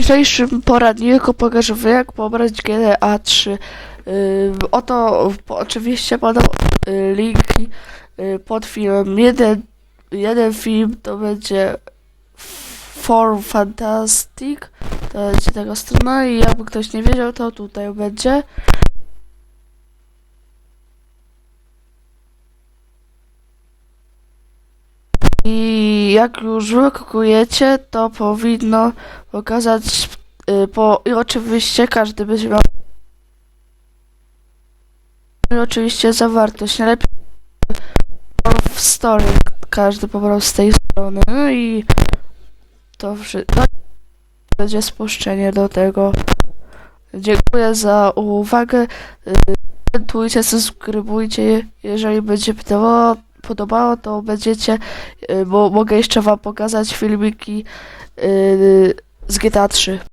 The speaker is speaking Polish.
dzisiejszym poradniku pokażę jak pobrać GTA 3. Yy, oto oczywiście podam yy, linki yy, pod filmem. Jeden, jeden film to będzie For Fantastic, to będzie tego strona i jakby ktoś nie wiedział, to tutaj będzie. I jak już wykukujecie, to powinno pokazać y, po i oczywiście każdy będzie miał i oczywiście zawartość. Najlepiej w story każdy pobrał z tej strony no i to wszystko będzie spuszczenie do tego. Dziękuję za uwagę. Y, Komentujcie, subskrybujcie. Jeżeli będzie podobało, podobało to będziecie, y, bo mogę jeszcze wam pokazać filmiki y, z GTA 3.